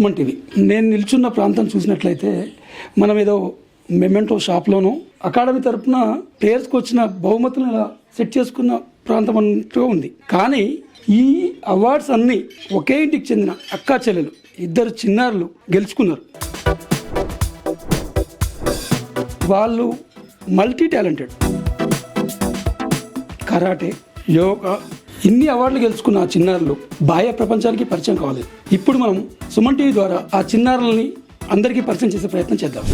సుమన్ నేను నిల్చున్న ప్రాంతం చూసినట్లయితే మనం ఏదో మెమెంటో షాప్లోనో అకాడమీ తరపున ప్లేయర్స్కి వచ్చిన బహుమతులను ఇలా సెట్ చేసుకున్న ప్రాంతం అంటూ ఉంది. కానీ ఈ అవార్డ్స్ అన్నీ ఒకే ఇంటికి చెందిన అక్కా చెల్లెలు ఇద్దరు చిన్నారులు గెలుచుకున్నారు. వాళ్ళు మల్టీ టాలెంటెడ్. కరాటే యోగా ఇన్ని అవార్డులు గెలుచుకున్న ఆ చిన్నారులు బాహ్య ప్రపంచానికి పరిచయం కావాలి. ఇప్పుడు మనం సుమన్ టీవీ ద్వారా ఆ చిన్నారులని అందరికీ పరిచయం చేసే ప్రయత్నం చేద్దాం.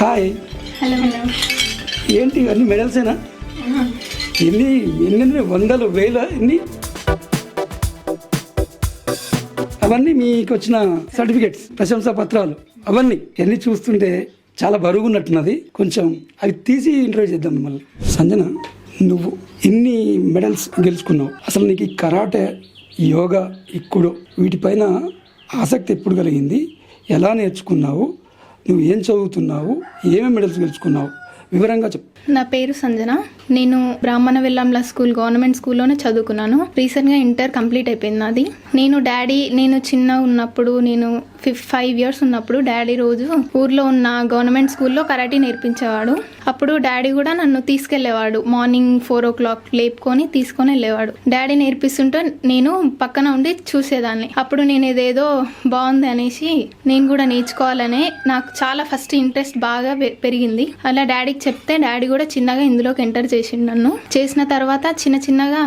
హాయ్. ఏంటి అన్ని మెడల్సేనా? ఎన్ని ఎన్ని వందలు వేల ఎన్ని? అవన్నీ మీకు వచ్చిన సర్టిఫికేట్స్ ప్రశంసా పత్రాలు అవన్నీ. ఎన్ని చూస్తుంటే చాలా బరువున్నట్టున్నది. కొంచెం అవి తీసి ఇంటర్వ్యూ చేద్దాం మిమ్మల్ని. సంజన నువ్వు ఇన్ని మెడల్స్ గెలుచుకున్నావు. అసలు నీకు ఈ కరాటే యోగా ఇక్కుడు వీటిపైన ఆసక్తి ఎప్పుడు కలిగింది? ఎలా నేర్చుకున్నావు? నువ్వు ఏం చదువుతున్నావు? ఏమేమి మెడల్స్ గెలుచుకున్నావు? వివరంగా చెప్పు. నా పేరు సంజన. నేను బ్రాహ్మణ వెల్లంల స్కూల్ గవర్నమెంట్ స్కూల్లోనే చదువుకున్నాను. రీసెంట్గా ఇంటర్ కంప్లీట్ అయిపోయింది నాది. నేను డాడీ నేను చిన్న ఉన్నప్పుడు నేను ఫిఫ్ ఫైవ్ ఇయర్స్ ఉన్నప్పుడు డాడీ రోజు ఊర్లో ఉన్న గవర్నమెంట్ స్కూల్లో కరాటీ నేర్పించేవాడు. అప్పుడు డాడీ కూడా నన్ను తీసుకెళ్ళేవాడు మార్నింగ్ ఫోర్ ఓ క్లాక్ లేపుకొని తీసుకొని వెళ్ళేవాడు. డాడీ నేర్పిస్తుంటే నేను పక్కన ఉండి చూసేదాన్ని. అప్పుడు నేను ఇదేదో బాగుంది అనేసి నేను కూడా నేర్చుకోవాలనే నాకు చాలా ఫస్ట్ ఇంట్రెస్ట్ బాగా పె- పెరిగింది. అలా డాడీకి చెప్తే డాడీ కూడా కూడా చిన్నగా ఇందులోకి ఎంటర్ చేసిండు నన్ను. చేసిన తర్వాత చిన్న చిన్నగా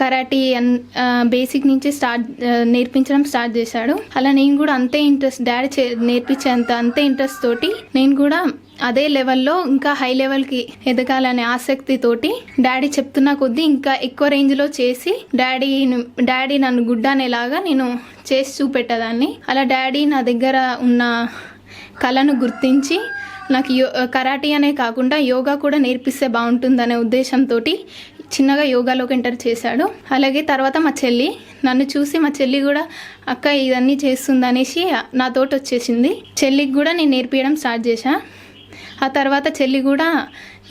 కరాటీ అన్ బేసిక్ నుంచి స్టార్ట్ నేర్పించడం స్టార్ట్ చేశాడు. అలా నేను కూడా అంతే ఇంట్రెస్ట్ డాడీ చే నేర్పించేంత అంతే ఇంట్రెస్ట్ తోటి నేను కూడా అదే లెవెల్లో ఇంకా హై లెవెల్కి ఎదగాలనే ఆసక్తితోటి డాడీ చెప్తున్న కొద్దీ ఇంకా ఎక్కువ రేంజ్లో చేసి డాడీ డాడీ నన్ను గుడ్డానేలాగా నేను చేసి చూపెట్టేదాన్ని. అలా డాడీ నా దగ్గర ఉన్న కళను గుర్తించి నాకు యో కరాటీ అనే కాకుండా యోగా కూడా నేర్పిస్తే బాగుంటుందనే ఉద్దేశంతో చిన్నగా యోగాలోకి ఎంటర్ చేశాడు. అలాగే తర్వాత మా చెల్లి నన్ను చూసి మా చెల్లి కూడా అక్క ఇదన్నీ చేస్తుందనేసి నాతోటి వచ్చేసింది. చెల్లికి కూడా నేను నేర్పించడం స్టార్ట్ చేశా. ఆ తర్వాత చెల్లి కూడా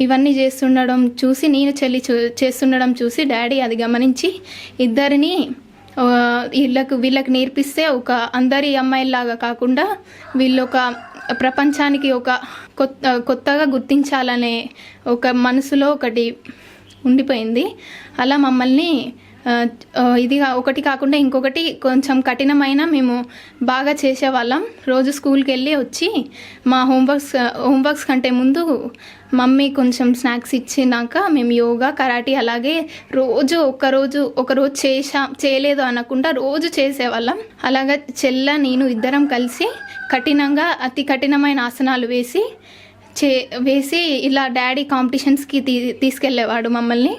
ఇవన్నీ చేస్తుండడం చూసి నేను చెల్లి చూ చేస్తుండడం చూసి డాడీ అది గమనించి ఇద్దరిని వీళ్ళకు వీళ్ళకి నేర్పిస్తే ఒక అందరి అమ్మాయిలాగా కాకుండా వీళ్ళొక ప్రపంచానికి ఒక కొత్త కొత్తగా గుర్తించాలనే ఒక మనసులో ఒకటి ఉండిపోయింది. అలా మమ్మల్ని ఇది ఒకటి కాకుండా ఇంకొకటి కొంచెం కఠినమైన మేము బాగా చేసేవాళ్ళం. రోజు స్కూల్కి వెళ్ళి వచ్చి మా హోంవర్క్స్ హోంవర్క్స్ కంటే ముందు మమ్మీ కొంచెం స్నాక్స్ ఇచ్చినాక మేము యోగా కరాటీ అలాగే రోజు ఒకరోజు ఒకరోజు చేసా చేయలేదు అనకుండా రోజు చేసేవాళ్ళం. అలాగా చెల్ల నేను ఇద్దరం కలిసి కఠినంగా అతి కఠినమైన ఆసనాలు వేసి చే వేసి ఇలా డాడీ కాంపిటీషన్స్కి తీ తీసుకెళ్ళేవాడు మమ్మల్ని.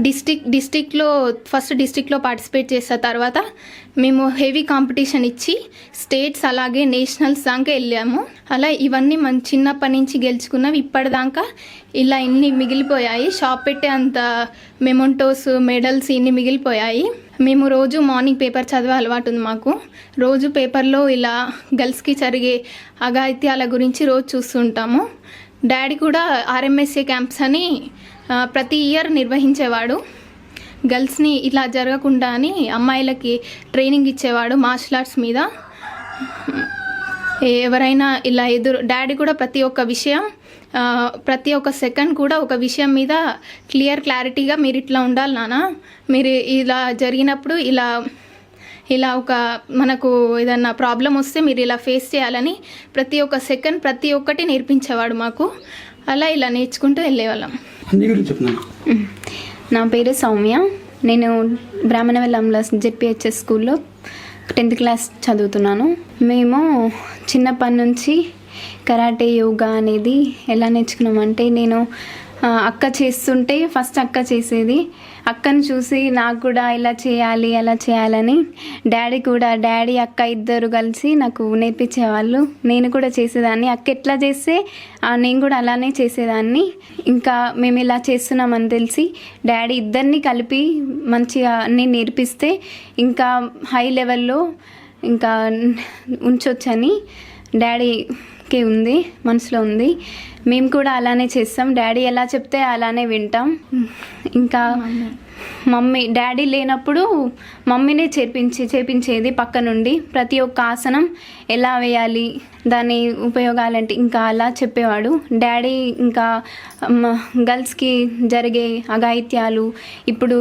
డిస్టిక్ డిస్టిక్లో ఫస్ట్ డిస్టిక్లో పార్టిసిపేట్ చేసిన తర్వాత మేము హెవీ కాంపిటీషన్ ఇచ్చి స్టేట్స్ అలాగే నేషనల్స్ దాకా వెళ్ళాము. అలా ఇవన్నీ మన చిన్నప్పటి నుంచి గెలుచుకున్నాం. ఇప్పటిదాకా ఇలా ఇన్ని మిగిలిపోయాయి. షాప్ పెట్టే అంత మెమొంటోస్ మెడల్స్ ఇన్ని మిగిలిపోయాయి. మేము రోజు మార్నింగ్ పేపర్ చదివే అలవాటు ఉంది మాకు. రోజు పేపర్లో ఇలా గర్ల్స్కి జరిగే అఘాయిత్యాల గురించి రోజు చూస్తుంటాము. డాడీ కూడా ఆర్ఎంఎస్ఏ క్యాంప్స్ అని ప్రతి ఇయర్ నిర్వహించేవాడు. గర్ల్స్ని ఇలా జరగకుండా అని అమ్మాయిలకి ట్రైనింగ్ ఇచ్చేవాడు మార్షల్ ఆర్ట్స్ మీద. ఎవరైనా ఇలా ఎదురు డాడీ కూడా ప్రతి ఒక్క విషయం ప్రతి ఒక్క సెకండ్ కూడా ఒక విషయం మీద క్లియర్ క్లారిటీగా మీరు ఇట్లా ఉండాలి నాన్న. మీరు ఇలా జరిగినప్పుడు ఇలా ఇలా ఒక మనకు ఏదన్నా ప్రాబ్లం వస్తే మీరు ఇలా ఫేస్ చేయాలని ప్రతి ఒక్క సెకండ్ ప్రతి ఒక్కటి నేర్పించేవాడు మాకు. అలా ఇలా నేర్చుకుంటూ వెళ్ళేవాళ్ళం. గురించి నా పేరు సౌమ్య. నేను బ్రాహ్మణవెల్లంలో జెడ్పిహెచ్ఎస్ స్కూల్లో టెన్త్ క్లాస్ చదువుతున్నాను. మేము చిన్నప్పటి నుంచి కరాటే యోగా అనేది ఎలా నేర్చుకున్నామంటే నేను ఆ, అక్క చేస్తుంటే ఫస్ట్ అక్క చేసేది. అక్కను చూసి నాకు కూడా ఇలా చేయాలి అలా చేయాలని డాడీ కూడా డాడీ అక్క ఇద్దరు కలిసి నాకు నేర్పించేవాళ్ళు. నేను కూడా చేసేదాన్ని. అక్క ఎట్లా చేస్తే నేను కూడా అలానే చేసేదాన్ని. ఇంకా మేము ఇలా చేస్తున్నామని తెలిసి డాడీ ఇద్దరిని కలిపి మంచిగా నేను నేర్పిస్తే ఇంకా హై లెవెల్లో ఇంకా ఉంచొచ్చని డాడీకి ఉంది మనసులో ఉంది. మేము కూడా అలానే చేస్తాం. డాడీ ఎలా చెప్తే అలానే వింటాం. ఇంకా మమ్మీ డాడీ లేనప్పుడు మమ్మీనే చేర్పించి చేపించేది పక్క నుండి. ప్రతి ఒక్క ఆసనం ఎలా వేయాలి దాని ఉపయోగాలంటే ఇంకా అలా చెప్పేవాడు. డాడీ ఇంకా గర్ల్స్కి జరిగే అఘాయిత్యాలు ఇప్పుడు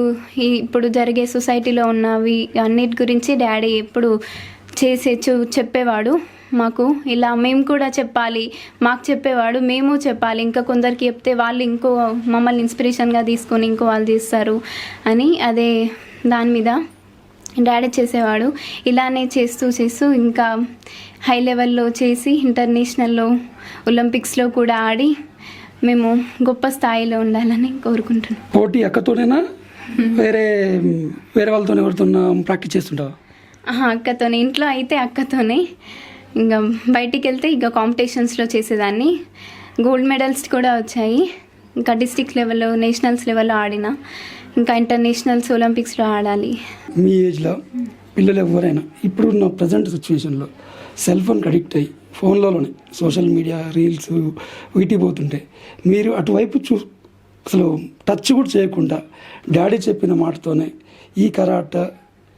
ఇప్పుడు జరిగే సొసైటీలో ఉన్నవి అన్నిటి గురించి డాడీ ఎప్పుడు చేసే చూ చెప్పేవాడు. మాకు ఇలా మేము కూడా చెప్పాలి మాకు చెప్పేవాడు మేము చెప్పాలి ఇంకా కొందరికి చెప్తే వాళ్ళు ఇంకో మమ్మల్ని ఇన్స్పిరేషన్గా తీసుకొని ఇంకో వాళ్ళు తీస్తారు అని అదే దాని మీద డాడీ చేసేవాడు. ఇలానే చేస్తూ చేస్తూ ఇంకా హై లెవెల్లో చేసి ఇంటర్నేషనల్లో ఒలింపిక్స్లో కూడా ఆడి మేము గొప్ప స్థాయిలో ఉండాలని కోరుకుంటున్నాం. పోటీ అక్కతోనేనా? వేరే వేరే వాళ్ళతో ఎవరితో ప్రాక్టీస్ చేస్తుంటావా? ఆహా, అక్కతోనే. ఇంట్లో అయితే అక్కతోనే. ఇంకా బయటికి వెళ్తే ఇంకా కాంపిటీషన్స్లో చేసేదాన్ని. గోల్డ్ మెడల్స్ కూడా వచ్చాయి. ఇంకా డిస్టిక్ లెవెల్లో నేషనల్స్ లెవెల్లో ఆడిన. ఇంకా ఇంటర్నేషనల్స్ ఒలింపిక్స్లో ఆడాలి. మీ ఏజ్లో పిల్లలు ఎవరైనా ఇప్పుడున్న ప్రజెంట్ సిచ్యువేషన్లో సెల్ ఫోన్కి అడిక్ట్ అయ్యి ఫోన్లలోనే సోషల్ మీడియా రీల్స్ వీటి పోతుంటే మీరు అటువైపు చూ అసలు టచ్ కూడా చేయకుండా డాడీ చెప్పిన మాటతోనే ఈ కరాట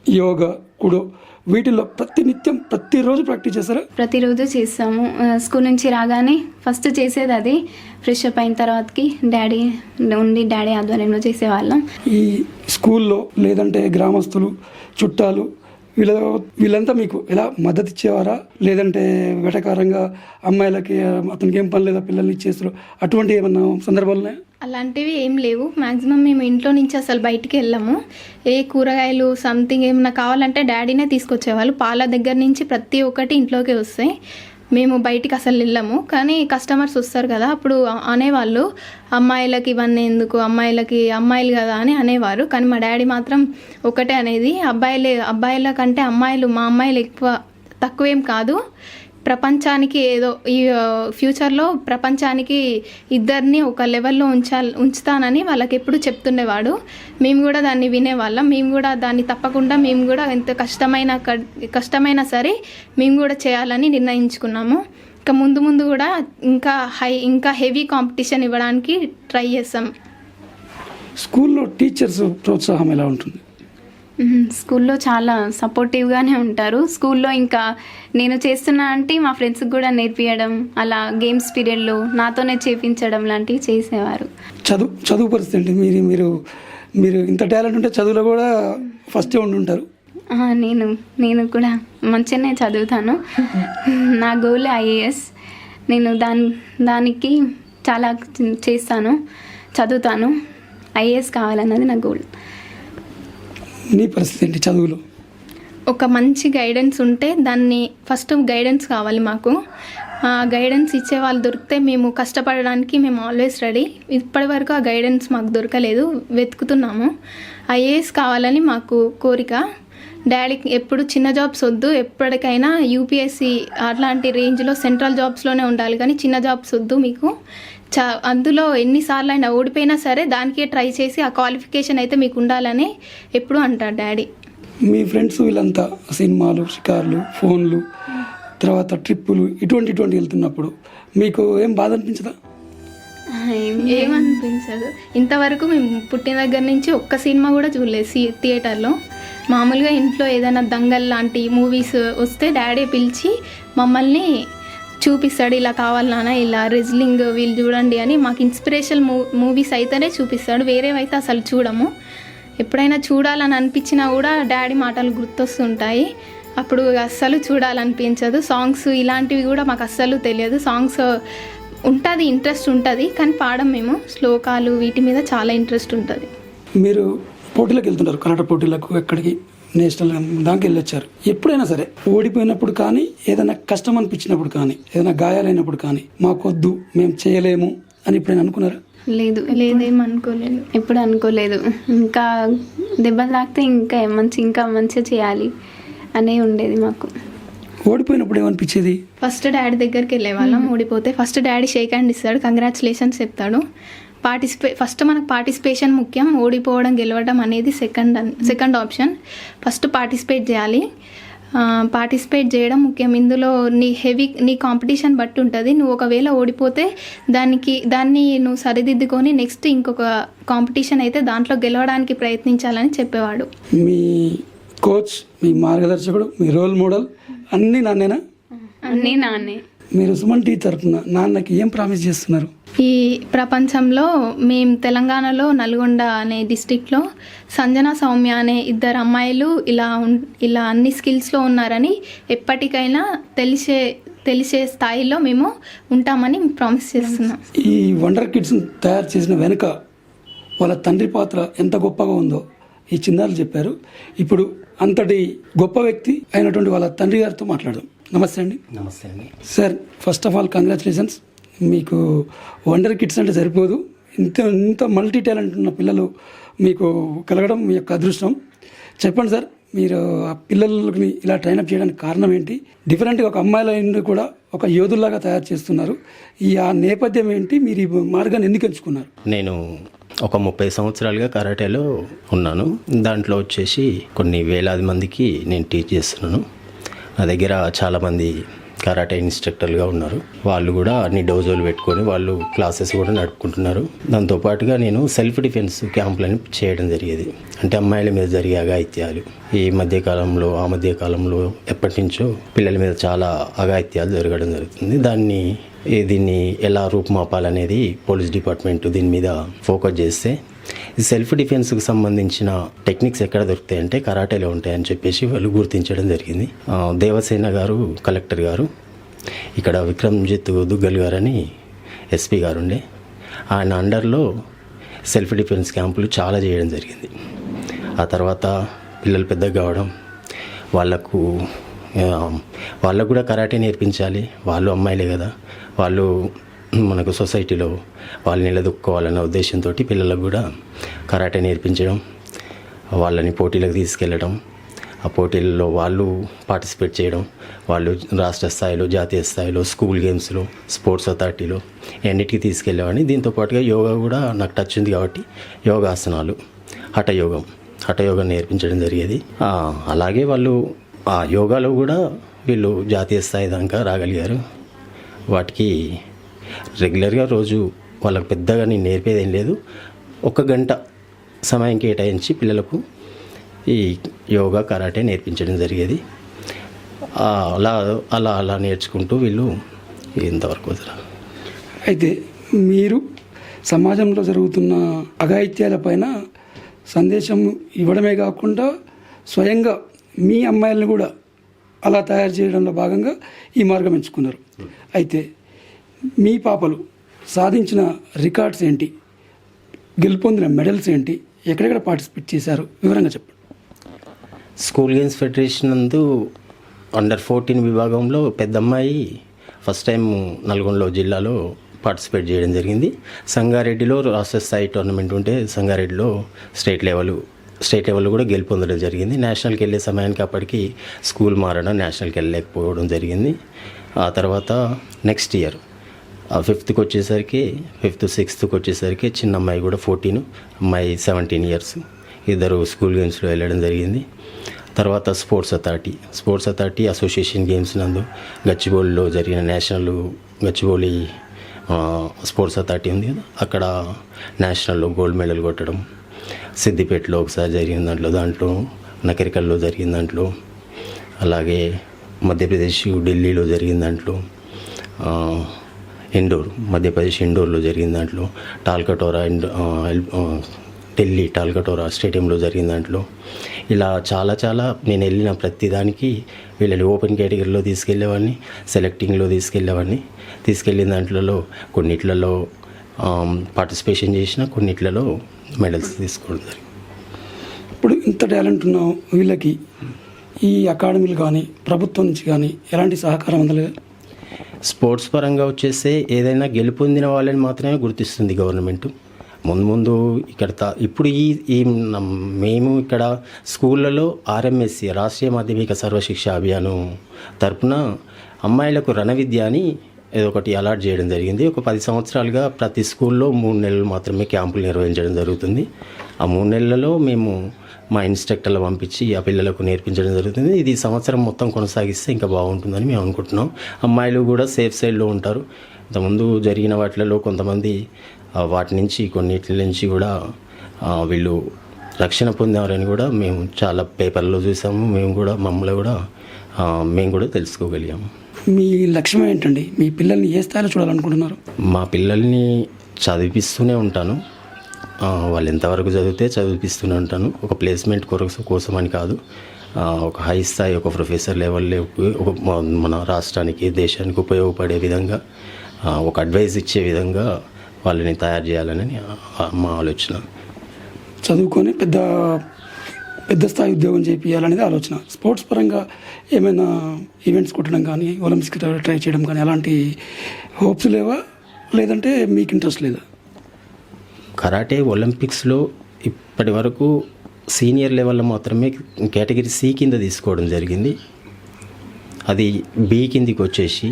యోగా కుడో వీటిల్లో ప్రతినిత్యం ప్రతిరోజు ప్రాక్టీస్ చేస్తారా? ప్రతిరోజు చేస్తాము. స్కూల్ నుంచి రాగానే ఫస్ట్ చేసేది అది. ఫ్రెష్ అప్ అయిన తర్వాతకి డాడీ ఉండి డాడీ ఆధ్వర్యంలో చేసేవాళ్ళం. ఈ స్కూల్లో లేదంటే గ్రామస్తులు చుట్టాలు వీళ్ళ వీళ్ళంతా మీకు ఎలా మద్దతు ఇచ్చేవారా? లేదంటే వెటకారంగా అమ్మాయిలకి అతనికి ఏం పని లేదా పిల్లల్ని ఇచ్చేస్తారు? అటువంటి ఏమన్నా సందర్భాలు ఉన్నాయా? అలాంటివి ఏం లేవు. మ్యాక్సిమం మేము ఇంట్లో నుంచి అసలు బయటికి వెళ్ళాము. ఏ కూరగాయలు సంథింగ్ ఏమైనా కావాలంటే డాడీనే తీసుకొచ్చేవాళ్ళు. పాల దగ్గర నుంచి ప్రతి ఒక్కటి ఇంట్లోకి వస్తాయి. మేము బయటికి అసలు వెళ్ళాము. కానీ కస్టమర్స్ వస్తారు కదా అప్పుడు అనేవాళ్ళు అమ్మాయిలకి ఇవన్నీ ఎందుకు? అమ్మాయిలకి అమ్మాయిలు కదా అని అనేవారు. కానీ మా డాడీ మాత్రం ఒకటే అనేది అబ్బాయిలే అబ్బాయిల కంటే అమ్మాయిలు మా అమ్మాయిలు ఎక్కువ తక్కువేం కాదు. ప్రపంచానికి ఏదో ఈ ఫ్యూచర్లో ప్రపంచానికి ఇద్దరిని ఒక లెవెల్లో ఉంచాలి ఉంచుతానని వాళ్ళకి ఎప్పుడు చెప్తుండేవాడు. మేము కూడా దాన్ని వినేవాళ్ళం. మేము కూడా దాన్ని తప్పకుండా మేము కూడా ఎంత కష్టమైన క- కష్టమైనా సరే మేము కూడా చేయాలని నిర్ణయించుకున్నాము. ఇంకా ముందు ముందు కూడా ఇంకా హై ఇంకా హెవీ కాంపిటీషన్ ఇవ్వడానికి ట్రై చేస్తాం స్కూల్లో టీచర్స్ ప్రోత్సాహం ఎలా ఉంటుంది? స్కూల్లో చాలా సపోర్టివ్గానే ఉంటారు. స్కూల్లో ఇంకా నేను చేస్తున్నా అంటే మా ఫ్రెండ్స్కి కూడా నేర్పించడం అలా గేమ్స్ పీరియడ్లో నాతోనే చేపించడం లాంటివి చేసేవారు. చదువు చదువు పరిస్థితి మీరు మీరు మీరు ఇంత టాలెంట్ ఉంటే చదువులో కూడా ఫస్టే ఉండి ఉంటారు ఆ, నేను నేను కూడా మంచిగానే చదువుతాను. నా గోల్ ఐఏఎస్. నేను దాని దానికి చాలా చేస్తాను చదువుతాను. ఐఏఎస్ కావాలన్నది నా గోల్. నీ పరిస్థితి ఏంటి చదువులో? ఒక మంచి గైడెన్స్ ఉంటే దాన్ని ఫస్ట్ గైడెన్స్ కావాలి మాకు. ఆ గైడెన్స్ ఇచ్చే వాళ్ళు దొరికితే మేము కష్టపడడానికి మేము ఆల్వేస్ రెడీ ఇప్పటి వరకు ఆ గైడెన్స్ మాకు దొరకలేదు. వెతుకుతున్నాము. ఐఏఎస్ కావాలని మాకు కోరిక. డాడీకి ఎప్పుడు చిన్న జాబ్స్ వద్దు ఎప్పటికైనా యూపీఎస్సి అట్లాంటి రేంజ్లో సెంట్రల్ జాబ్స్లోనే ఉండాలి. కానీ చిన్న జాబ్స్ వద్దు మీకు. చా అందులో ఎన్నిసార్లు అయినా ఓడిపోయినా సరే దానికే ట్రై చేసి ఆ క్వాలిఫికేషన్ అయితే మీకు ఉండాలని ఎప్పుడు అంటారు డాడీ. మీ ఫ్రెండ్స్ వీళ్ళంతా సినిమాలు షికార్లు ఫోన్లు తర్వాత ట్రిప్పులు ఇటువంటి ఇటువంటి వెళ్తున్నప్పుడు మీకు ఏం బాధ అనిపించదా? ఏమనిపించదు ఇంతవరకు మేము పుట్టిన దగ్గర నుంచి ఒక్క సినిమా కూడా చూడలేదు సి థియేటర్లో. మామూలుగా ఇంట్లో ఏదైనా దంగల్ లాంటి మూవీస్ వస్తే డాడీ పిలిచి మమ్మల్ని చూపిస్తాడు ఇలా కావాలి నాన్న ఇలా రెజ్లింగ్ వీళ్ళు చూడండి అని మాకు ఇన్స్పిరేషన్ మూ మూవీస్ అయితేనే చూపిస్తాడు. వేరేవైతే అసలు చూడము. ఎప్పుడైనా చూడాలని అనిపించినా కూడా డాడీ మాటలు గుర్తొస్తుంటాయి. అప్పుడు అస్సలు చూడాలనిపించదు. సాంగ్స్ ఇలాంటివి కూడా మాకు అస్సలు తెలియదు. సాంగ్స్ ఉంటుంది ఇంట్రెస్ట్ ఉంటుంది కానీ పాడం మేము. శ్లోకాలు వీటి మీద చాలా ఇంట్రెస్ట్ ఉంటుంది. మీరు పోటీలకు వెళ్తుంటారు కరాట పోటీలకు ఎక్కడికి నేషనల్ దాకా వెళ్ళొచ్చారు. ఎప్పుడైనా సరే ఓడిపోయినప్పుడు కానీ ఏదైనా కష్టం అనిపించినప్పుడు కానీ ఏదైనా గాయాలైనప్పుడు కానీ మాకొద్దు మేము చేయలేము అని ఎప్పుడైనా అనుకున్నారా? లేదు లేదేం అనుకోలేదు. ఎప్పుడు అనుకోలేదు. ఇంకా దెబ్బలు తాకితే ఇంకా మంచి ఇంకా మంచిగా చేయాలి అనే ఉండేది మాకు. ఓడిపోయినప్పుడు ఏమనిపించేది? ఫస్ట్ డాడీ దగ్గరికి వెళ్ళే వాళ్ళం ఓడిపోతే ఫస్ట్ డాడీ షేక్ హ్యాండ్ ఇస్తాడు కంగ్రాచులేషన్స్ చెప్తాడు. పార్టిసిపే ఫస్ట్ మనకు పార్టిసిపేషన్ ముఖ్యం ఓడిపోవడం గెలవడం అనేది second second option first participate చేయాలి. పార్టిసిపేట్ చేయడం ముఖ్యం. ఇందులో నీ హెవీ నీ కాంపిటీషన్ బట్టి ఉంటుంది. నువ్వు ఒకవేళ ఓడిపోతే దానికి దాన్ని నువ్వు సరిదిద్దుకొని నెక్స్ట్ ఇంకొక కాంపిటీషన్ అయితే దాంట్లో గెలవడానికి ప్రయత్నించాలని చెప్పేవాడు. మీ కోచ్ మీ మార్గదర్శకుడు మీ రోల్ మోడల్ అన్నీ నాన్నేనా? అన్నీ నాన్నే. మీరు సుమన్ టీ తరపున నాన్నకి ఏం ప్రామిస్ చేస్తున్నారు? ఈ ప్రపంచంలో మేము తెలంగాణలో నల్గొండ అనే డిస్టిక్లో సంజన సౌమ్య అనే ఇద్దరు అమ్మాయిలు ఇలా ఇలా అన్ని స్కిల్స్లో ఉన్నారని ఎప్పటికైనా తెలిసే తెలిసే స్థాయిలో మేము ఉంటామని ప్రామిస్ చేస్తున్నాం. ఈ వండర్ కిడ్స్ తయారు చేసిన వెనుక వాళ్ళ తండ్రి పాత్ర ఎంత గొప్పగా ఉందో ఈ చిన్నారులు చెప్పారు. ఇప్పుడు అంతటి గొప్ప వ్యక్తి అయినటువంటి వాళ్ళ తండ్రి గారితో మాట్లాడదాం. నమస్తే అండి. నమస్తే అండి. Sir first of all congratulations మీకు వండర్ కిడ్స్ అంటే సరిపోదు. ఇంత ఇంత మల్టీ టాలెంట్ ఉన్న పిల్లలు మీకు కలగడం మీ యొక్క అదృష్టం. చెప్పండి సార్ మీరు ఆ పిల్లలని ఇలా ట్రైనప్ చేయడానికి కారణం ఏంటి? డిఫరెంట్గా ఒక అమ్మాయిల కూడా ఒక యోధుల్లాగా తయారు చేస్తున్నారు. ఈ ఆ నేపథ్యం ఏంటి? మీరు ఈ మార్గాన్ని ఎందుకు ఎంచుకున్నారు? నేను ఒక ముప్పై సంవత్సరాలుగా కరాటేలో ఉన్నాను. దాంట్లో వచ్చేసి కొన్ని వేలాది మందికి నేను టీచ్ చేస్తున్నాను. నా దగ్గర చాలామంది కరాటే ఇన్స్ట్రక్టర్లుగా ఉన్నారు. వాళ్ళు కూడా అన్ని డోజోలు పెట్టుకొని వాళ్ళు క్లాసెస్ కూడా నడుపుకుంటున్నారు. దాంతోపాటుగా నేను సెల్ఫ్ డిఫెన్స్ క్యాంపులని చేయడం జరిగేది. అంటే అమ్మాయిల మీద జరిగే అఘాయిత్యాలు. ఈ మధ్యకాలంలో ఆ మధ్యకాలంలో ఎప్పటి నుంచో పిల్లల మీద చాలా అఘాయిత్యాలు జరగడం జరుగుతుంది. దాన్ని దీన్ని ఎలా రూపుమాపాలనేది పోలీస్ డిపార్ట్మెంట్ దీని మీద ఫోకస్ చేస్తే సెల్ఫ్ డిఫెన్స్కి సంబంధించిన టెక్నిక్స్ ఎక్కడ దొరుకుతాయి అంటే కరాటేలో ఉంటాయని చెప్పేసి వాళ్ళు గుర్తించడం జరిగింది. దేవసేన గారు కలెక్టర్ గారు ఇక్కడ విక్రమ్జిత్ దుగ్గల్ గారని ఎస్పీ గారు ఉండే ఆయన అండర్లో సెల్ఫ్ డిఫెన్స్ క్యాంపులు చాలా చేయడం జరిగింది. ఆ తర్వాత పిల్లలు పెద్దగా కావడం వాళ్ళకు వాళ్ళకు కూడా కరాటే నేర్పించాలి. వాళ్ళు అమ్మాయిలే కదా. వాళ్ళు మనకు సొసైటీలో వాళ్ళు నిలదొక్కుకోవాలన్న ఉద్దేశంతో పిల్లలకు కూడా కరాటే నేర్పించడం వాళ్ళని పోటీలకు తీసుకెళ్ళడం ఆ పోటీల్లో వాళ్ళు పార్టిసిపేట్ చేయడం వాళ్ళు రాష్ట్ర స్థాయిలో జాతీయ స్థాయిలో స్కూల్ గేమ్స్లో స్పోర్ట్స్ అథారిటీలో అన్నిటికీ తీసుకెళ్ళేవాడిని. దీంతో పాటుగా యోగా కూడా నాకు టచ్ ఉంది కాబట్టి యోగాసనాలు హఠయోగం హఠయోగం నేర్పించడం జరిగేది. అలాగే వాళ్ళు ఆ యోగాలో కూడా వీళ్ళు జాతీయ స్థాయి దాకా రాగలిగారు. వాటికి రెగ్యులర్గా రోజు వాళ్ళకి పెద్దగా నేను నేర్పేది ఏం లేదు. ఒక గంట సమయం కేటాయించి పిల్లలకు ఈ యోగా కరాటే నేర్పించడం జరిగేది. అలా అలా అలా నేర్చుకుంటూ వీళ్ళు ఇంతవరకు అయితే మీరు సమాజంలో జరుగుతున్న అఘాయిత్యాలపైన సందేశం ఇవ్వడమే కాకుండా స్వయంగా మీ అమ్మాయిలను కూడా అలా తయారు చేయడంలో భాగంగా ఈ మార్గం ఎంచుకున్నారు. అయితే మీ పాపలు సాధించిన రికార్డ్స్ ఏంటి? గెలుపొందిన మెడల్స్ ఏంటి? ఎక్కడెక్కడ పార్టిసిపేట్ చేశారు? వివరంగా చెప్పండి. స్కూల్ గేమ్స్ ఫెడరేషన్ నందు అండర్ ఫోర్టీన్ విభాగంలో పెద్దమ్మాయి ఫస్ట్ టైం నల్గొండలో జిల్లాలో పార్టిసిపేట్ చేయడం జరిగింది. సంగారెడ్డిలో రాష్ట్ర స్థాయి టోర్నమెంట్ ఉంటే సంగారెడ్డిలో స్టేట్ లెవెల్ స్టేట్ లెవెల్ కూడా గెలుపొందడం జరిగింది. నేషనల్కి వెళ్ళే సమయానికి అప్పటికి స్కూల్ మారడం నేషనల్కి వెళ్ళలేకపోవడం జరిగింది. ఆ తర్వాత నెక్స్ట్ ఇయర్ ఫిఫ్త్కి వచ్చేసరికి ఫిఫ్త్ సిక్స్త్కి వచ్చేసరికి చిన్న అమ్మాయి కూడా ఫోర్టీన్ అమ్మాయి సెవెంటీన్ ఇయర్స్ ఇద్దరు స్కూల్ గేమ్స్లో వెళ్ళడం జరిగింది. తర్వాత sports authority sports authority association games నందు గచ్చిబౌలిలో జరిగిన నేషనల్ గచ్చిబౌలి స్పోర్ట్స్ అథారిటీ ఉంది కదా? అక్కడ నేషనల్లో గోల్డ్ మెడల్ కొట్టడం. సిద్దిపేటలో ఒకసారి జరిగిన దాంట్లో దాంట్లో నకరికల్లో జరిగిన దాంట్లో అలాగే మధ్యప్రదేశ్ ఢిల్లీలో జరిగిన దాంట్లో ఇండోర్ మధ్యప్రదేశ్ ఇండోర్లో జరిగిన దాంట్లో టాల్కటోరా ఢిల్లీ టాల్కటోరా స్టేడియంలో జరిగిన దాంట్లో. ఇలా చాలా చాలా నేను వెళ్ళిన ప్రతి దానికి వీళ్ళని ఓపెన్ కేటగిరీలో తీసుకెళ్ళేవాడిని సెలెక్టింగ్లో తీసుకెళ్ళేవాడిని. తీసుకెళ్ళిన దాంట్లో కొన్నిట్లలో పార్టిసిపేషన్ చేసిన కొన్నిట్లలో మెడల్స్ తీసుకోవడం జరిగింది. ఇప్పుడు ఇంత టాలెంట్ ఉన్న వీళ్ళకి ఈ అకాడమీలు కానీ ప్రభుత్వం నుంచి కానీ ఎలాంటి సహకారం అందలేదు? స్పోర్ట్స్ పరంగా వచ్చేస్తే ఏదైనా గెలుపొందిన వాళ్ళని మాత్రమే గుర్తిస్తుంది గవర్నమెంట్. ముందు ముందు ఇక్కడ ఇప్పుడు ఈ ఈ మేము ఇక్కడ స్కూళ్ళలో ఆర్ఎంఎస్సి రాష్ట్రీయ మాధ్యమిక సర్వశిక్ష అభియాను తరపున అమ్మాయిలకు రణ విద్య అని ఏదో ఒకటి అలాట్ చేయడం జరిగింది. ఒక పది సంవత్సరాలుగా ప్రతి స్కూల్లో మూడు నెలలు మాత్రమే క్యాంపులు నిర్వహించడం జరుగుతుంది. ఆ మూడు నెలలలో మేము మా ఇన్స్ట్రక్టర్లు పంపించి ఆ పిల్లలకు నేర్పించడం జరుగుతుంది. ఇది సంవత్సరం మొత్తం కొనసాగిస్తే ఇంకా బాగుంటుందని మేము అనుకుంటున్నాం. అమ్మాయిలు కూడా సేఫ్ సైడ్లో ఉంటారు. ఇంతకుముందు జరిగిన వాటిలలో కొంతమంది వాటి నుంచి కొన్నిటి నుంచి కూడా వీళ్ళు రక్షణ పొందారని కూడా మేము చాలా పేపర్లో చూసాము. మేము కూడా మమ్మల్ని కూడా మేము కూడా తెలుసుకోగలిగాము. మీ లక్ష్యం ఏంటండి? మీ పిల్లల్ని ఏ స్థాయిలో చూడాలనుకుంటున్నారు? మా పిల్లల్ని చదివిస్తూనే ఉంటాను. వాళ్ళు ఎంతవరకు చదివితే చదివిపిస్తూనే ఉంటాను. ఒక ప్లేస్మెంట్ కోసం కోసం అని కాదు ఒక హై స్థాయి ఒక ప్రొఫెసర్ లెవెల్లో ఒక మన- రాష్ట్రానికి దేశానికి ఉపయోగపడే విధంగా ఒక అడ్వైస్ ఇచ్చే విధంగా వాళ్ళని తయారు చేయాలని మా ఆలోచన. చదువుకొని పెద్ద పెద్ద స్థాయి ఉద్యోగం చేయాలనేది ఆలోచన. స్పోర్ట్స్ పరంగా ఏమైనా ఈవెంట్స్ కొట్టడం కానీ ఒలింపిక్స్కి ట్రై చేయడం కానీ అలాంటి హోప్స్ లేవా? లేదంటే మీకు ఇంట్రెస్ట్ లేదా? కరాటే ఒలింపిక్స్లో ఇప్పటి వరకు సీనియర్ లెవెల్లో మాత్రమే కేటగిరీ సి కింద తీసుకోవడం జరిగింది. అది బి కిందికి వచ్చేసి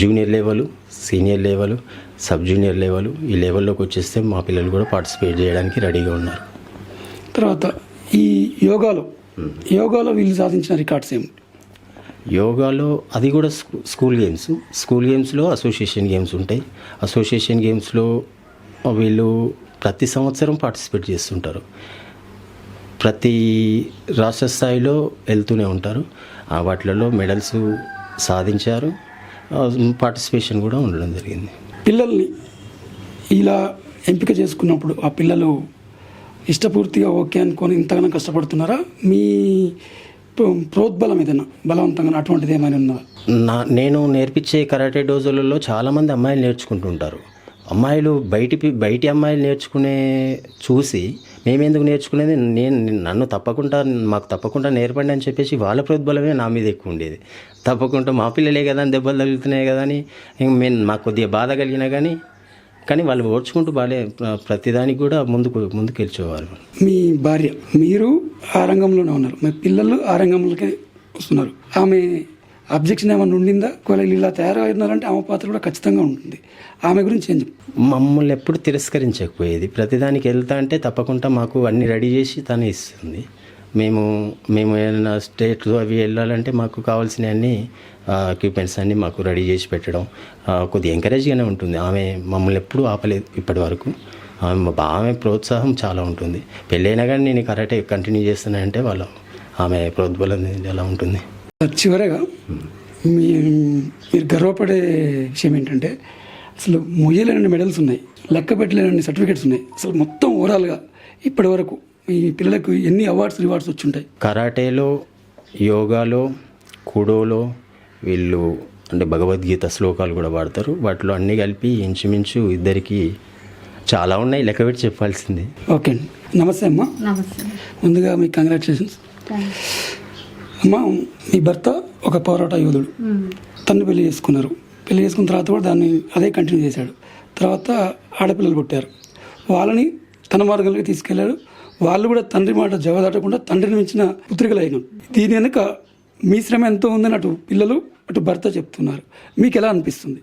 junior level senior level sub junior level ఈ లెవెల్లోకి వచ్చేస్తే మా పిల్లలు కూడా పార్టిసిపేట్ చేయడానికి రెడీగా ఉన్నారు. తర్వాత ఈ యోగాలో యోగాలో వీళ్ళు సాధించిన రికార్డ్స్ ఏమి? యోగాలో అది కూడా స్కూ స్కూల్ గేమ్స్. స్కూల్ గేమ్స్లో అసోసియేషన్ గేమ్స్ ఉంటాయి. అసోసియేషన్ గేమ్స్లో వీళ్ళు ప్రతి సంవత్సరం పార్టిసిపేట్ చేస్తుంటారు. ప్రతి రాష్ట్ర స్థాయిలో వెళ్తూనే ఉంటారు. ఆ వాటిలలో మెడల్స్ సాధించారు. పార్టిసిపేషన్ కూడా ఉండడం జరిగింది. పిల్లల్ని ఇలా ఎంపిక చేసుకున్నప్పుడు ఆ పిల్లలు ఇష్టపూర్తిగా ఓకే అనుకొని ఇంతగానో కష్టపడుతున్నారా? మీ ప్ర- ప్రోద్బలం ఏదైనా బలవంతంగా అటువంటిది ఏమైనా ఉన్నదా? నా నేను నేర్పించే కరాటే డోజులలో చాలామంది అమ్మాయిలు నేర్చుకుంటుంటారు. అమ్మాయిలు బయటి పి- బయటి అమ్మాయిలు నేర్చుకునే చూసి మేమెందుకు నేర్చుకునేది? నేను నన్ను తప్పకుండా మాకు తప్పకుండా నేర్పండి అని చెప్పేసి వాళ్ళ ప్రోద్బలమే నా మీద ఎక్కువ ఉండేది. తప్పకుండా మా పిల్లలే కదా అని దెబ్బలు తగులుతున్నాయి కదా అని మేము మాకు కొద్దిగా బాధ కలిగినా కానీ కానీ వాళ్ళు ఓడ్చుకుంటూ బాగా ప్రతిదానికి కూడా ముందుకు ముందుకు వెళ్ళేవారు. మీ భార్య మీరు ఆ రంగంలోనే ఉన్నారు. మీ పిల్లలు ఆ రంగంలోకి వస్తున్నారు. ఆమె అబ్జెక్షన్ ఏమైనా ఉండిందా? ఒకవేళ ఇలా తయారవుతున్నారంటే ఆమె పాత్ర కూడా ఖచ్చితంగా ఉంటుంది. ఆమె గురించి ఏం చెప్పు మమ్మల్ని ఎప్పుడు తిరస్కరించకపోయేది. ప్రతిదానికి వెళ్తా అంటే తప్పకుండా మాకు అన్ని రెడీ చేసి తనే ఇస్తుంది. మేము మేము ఏదైనా స్టేట్ అవి వెళ్ళాలంటే మాకు కావాల్సిన అన్ని ఎక్విప్మెంట్స్ అన్నీ మాకు రెడీ చేసి పెట్టడం కొద్దిగా ఎంకరేజ్గానే ఉంటుంది. ఆమె మమ్మల్ని ఎప్పుడూ ఆపలేదు ఇప్పటి వరకు ఆమె ఆమె ప్రోత్సాహం చాలా ఉంటుంది. పెళ్ళైనా కానీ నేను కరాటే కంటిన్యూ చేస్తున్నానంటే వాళ్ళ ఆమె ప్రోద్బలం ఎలా ఉంటుంది? చివరగా మీ మీరు గర్వపడే విషయం ఏంటంటే అసలు మొయ్యలేని మెడల్స్ ఉన్నాయి లెక్క పెట్టలేని సర్టిఫికేట్స్ ఉన్నాయి. అసలు మొత్తం ఓవరాల్గా ఇప్పటి వరకు మీ పిల్లలకు ఎన్ని అవార్డ్స్ రివార్డ్స్ వచ్చి ఉంటాయి కరాటేలో యోగాలో కుడోలో వీళ్ళు అంటే భగవద్గీత శ్లోకాలు కూడా వాడతారు వాటిలో అన్నీ కలిపి ఇంచుమించు ఇద్దరికి చాలా ఉన్నాయి. లెక్క పెట్టి చెప్పాల్సింది. ఓకే అండి. నమస్తే అమ్మా. నమస్తే. ముందుగా మీకు కంగ్రాచులేషన్స్ అమ్మ మీ భర్త ఒక పోరాట యోధుడు. తను పెళ్ళి చేసుకున్నారు. పెళ్ళి చేసుకున్న తర్వాత కూడా దాన్ని అదే కంటిన్యూ చేశాడు. తర్వాత ఆడపిల్లలు పుట్టారు. వాళ్ళని తన మార్గంలోకి తీసుకెళ్ళాడు వాళ్ళు కూడా తండ్రి మాట జవదాటకుండా తండ్రిని మించిన పుత్రికలు అయినాం దీని వెనుక మీ శ్రమ ఎంతో ఉందని అటు పిల్లలు అటు భర్త చెప్తున్నారు. మీకు ఎలా అనిపిస్తుంది?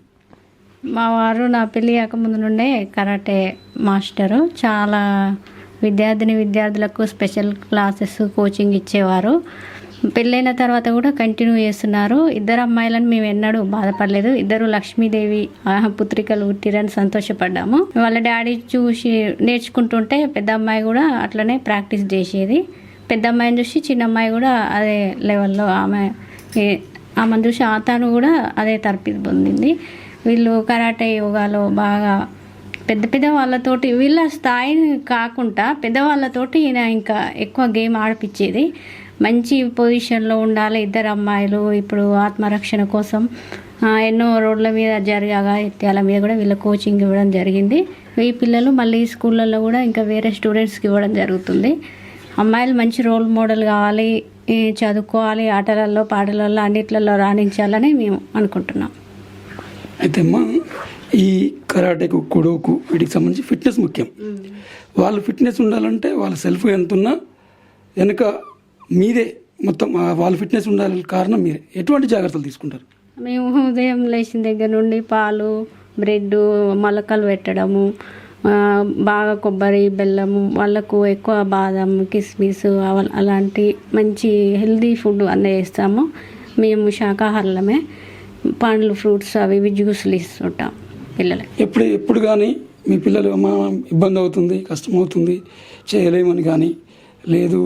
మా వారు నా పెళ్ళి కాకముందు నుండే కరాటే మాస్టరు. చాలా విద్యార్థిని విద్యార్థులకు స్పెషల్ క్లాసెస్ కోచింగ్ ఇచ్చేవారు. పెళ్ళైన తర్వాత కూడా కంటిన్యూ చేస్తున్నారు. ఇద్దరు అమ్మాయిలను మేము ఎన్నడూ బాధపడలేదు. ఇద్దరు లక్ష్మీదేవి పుత్రికలు పుట్టిరని సంతోషపడ్డాము. వాళ్ళ డాడీ చూసి నేర్చుకుంటుంటే పెద్ద అమ్మాయి కూడా అట్లనే ప్రాక్టీస్ చేసేది. పెద్ద అమ్మాయిని చూసి చిన్న అమ్మాయి కూడా అదే లెవెల్లో ఆమె ఆమెను చూసి ఆతాను కూడా అదే తరపి పొందింది. వీళ్ళు కరాటే యోగాలో బాగా పెద్ద పెద్ద వాళ్ళతోటి వీళ్ళ స్థాయిని కాకుండా పెద్దవాళ్ళతోటి ఈయన ఇంకా ఎక్కువ గేమ్ ఆడిపించేది మంచి పొజిషన్లో ఉండాలి. ఇద్దరు అమ్మాయిలు ఇప్పుడు ఆత్మరక్షణ కోసం ఎన్నో రోడ్ల మీద జరిగే అఘాయిత్యాల మీద కూడా వీళ్ళ కోచింగ్ ఇవ్వడం జరిగింది. ఈ పిల్లలు మళ్ళీ స్కూళ్ళల్లో కూడా ఇంకా వేరే స్టూడెంట్స్కి ఇవ్వడం జరుగుతుంది. అమ్మాయిలు మంచి రోల్ మోడల్ కావాలి చదువుకోవాలి ఆటలలో పాటలలో అన్నిట్లలో రాణించాలని మేము అనుకుంటున్నాం. అయితే అమ్మా ఈ కరాటేకు కుడోకు వీటికి సంబంధించి ఫిట్నెస్ ముఖ్యం. వాళ్ళు ఫిట్నెస్ ఉండాలంటే వాళ్ళ సెల్ఫ్ ఎంత ఉన్నా వెనుక మీదే మొత్తం వాళ్ళ ఫిట్నెస్ ఉండాలని కారణం మీరే. ఎటువంటి జాగ్రత్తలు తీసుకుంటారు? మేము ఉదయం లేచిన దగ్గర నుండి పాలు బ్రెడ్ మొలకలు పెట్టడము బాగా కొబ్బరి బెల్లం వాళ్ళకు ఎక్కువ బాదం కిస్మిస్ అవ- అలాంటి మంచి హెల్దీ ఫుడ్ అందజేస్తాము మేము శాకాహారులమే పండ్లు ఫ్రూట్స్ అవి ఇవి జ్యూసులు ఇస్తుంటాం పిల్లలకి. ఎప్పుడు ఎప్పుడు కానీ మీ పిల్లలు ఇబ్బంది అవుతుంది కష్టం అవుతుంది చేయలేమని కానీ లేదు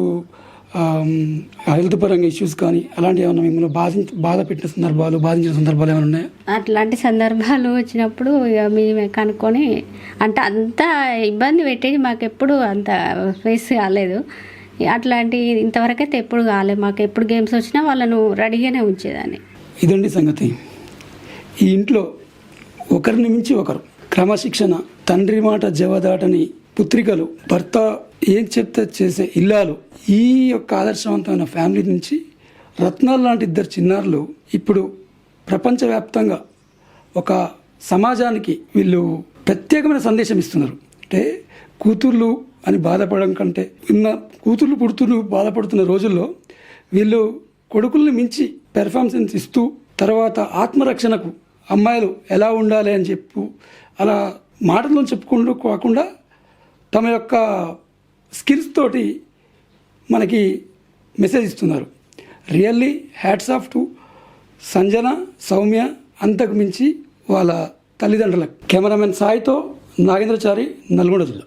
హెల్త్ పరంగా ఇష్యూస్ కానీ అలాంటి ఏమైనా మిమ్మల్ని బాధించ బాధ పెట్టిన సందర్భాలు బాధించిన సందర్భాలు ఏమైనా ఉన్నాయా? అట్లాంటి సందర్భాలు వచ్చినప్పుడు ఇక మేమే కనుక్కొని అంటే అంత ఇబ్బంది పెట్టేది మాకు ఎప్పుడు అంత ఫేస్ కాలేదు. అట్లాంటి ఇంతవరకైతే ఎప్పుడు కాలేదు మాకు ఎప్పుడు గేమ్స్ వచ్చినా వాళ్ళను రెడీగానే ఉంచేదాన్ని. ఇదండి సంగతి. ఈ ఇంట్లో ఒకరిని మించి ఒకరు క్రమశిక్షణ తండ్రి మాట జవదాటని పుత్రికలు భర్త ఏం చెప్తే చేసే ఇల్లాలు ఈ యొక్క ఆదర్శవంతమైన ఫ్యామిలీ నుంచి రత్నాలు లాంటి ఇద్దరు చిన్నారులు ఇప్పుడు ప్రపంచవ్యాప్తంగా ఒక సమాజానికి వీళ్ళు ప్రత్యేకమైన సందేశం ఇస్తున్నారు. అంటే కూతుర్లు అని బాధపడడం కంటే ఉన్న కూతుర్లు పుడుతులు బాధపడుతున్న రోజుల్లో వీళ్ళు కొడుకుల్ని మించి పెర్ఫార్మెన్స్ ఇస్తూ తర్వాత ఆత్మరక్షణకు అమ్మాయిలు ఎలా ఉండాలి అని చెప్పు అలా మాటల్లో చెప్పుకుంటూ కాకుండా తమ యొక్క స్కిల్స్ తోటి మనకి మెసేజ్ ఇస్తున్నారు. Really hats off to Sanjana Soumya అంతకు మించి వాళ్ళ తల్లిదండ్రులకు కెమెరామెన్ సాయితో నాగేంద్రచారి నల్గొండ జిల్లా.